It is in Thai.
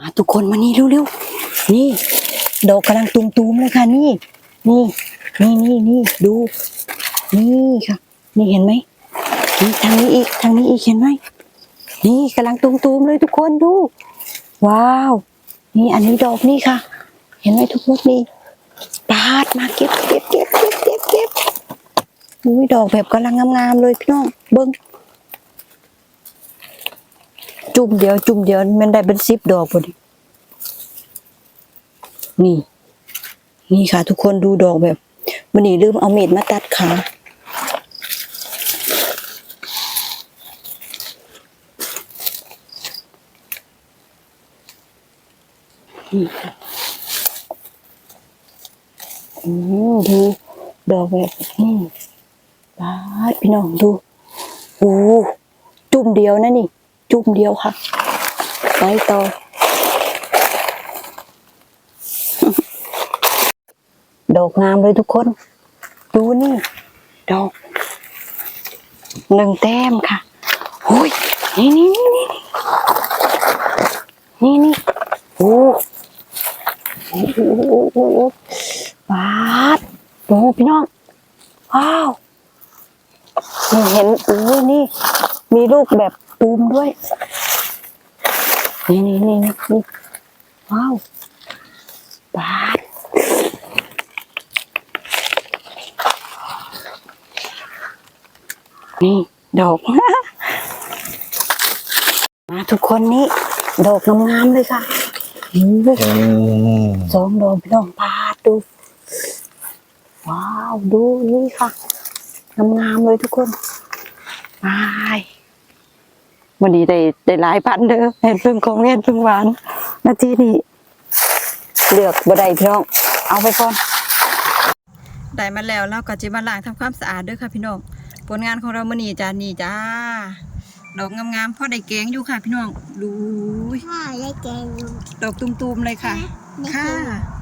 อะทุกคนมานี่เร็วๆนี่ ดอกกำลังตุมๆเลยค่ะนี่ นี่นี่นี่นี่ดู นี่ค่ะ นี่เห็นไหมนี่ทางนี้อีกทางนี้อีกเห็นไหมนี่กำลังตุมๆเลยทุกคนดู ว้าว นี่อันนี้ดอกนี่ค่ะ เห็นไหมทุกคนนี่ปาดมาเก็บเก็บเก็บเก็บเก็บเก็บอุ้ยดอกแบบกำลังงามๆเลยพี่น้องเบิ้ง จุ่มเดียว จุ่มเดียวมันได้เป็นสิบดอกพอดีนี่ นี่ค่ะ ทุกคนดูดอกแบบมันนี่ลืมเอาเม็ดมาตัดขาอืมดูดอกแบบนี่บาดพี่น้องดู โอ้จุ่มเดียวนะนี่ จุ่มเดียวค่ะ ไปต่อ ดอกงามเลยทุกคน ดูนี่ ดอก หนึ่งแต้มค่ะโอ้ยนี่นี่นี่นี่นี่นี่โอ้โอ้โอ้โอ้โอ้พี่น้อง ว้าวมีเห็นอุ้ยนี่ มีลูกแบบ ตูมด้วย นี่นี่นี่นี่นี่ว้าวบาดนี่ ดอก มาทุกคนนี่ ดอกงามๆเลยค่ะโอ้โหอืมสองดอกพี่น้องปาดดู ว้าว ดูนี่ค่ะงามๆเลยทุกคน ไป วันนี้ได้ได้หลายพันเด้อเห็นพึ่งของเห็นพึ่งหวานนาทีนี้เลือกบ่ได้พี่น้องเอาไปก่อนได้มาแล้วเราก็จะมาล้างทำความสะอาดด้วยค่ะพี่น้องผลงานของเรามื่อนี้จ้านี่จ้าดอกงามๆพ่อได้แกงอยู่ค่ะ พี่น้องดูพ่อได้แกงดอกตุมๆเลยค่ะได้ค่ะแกง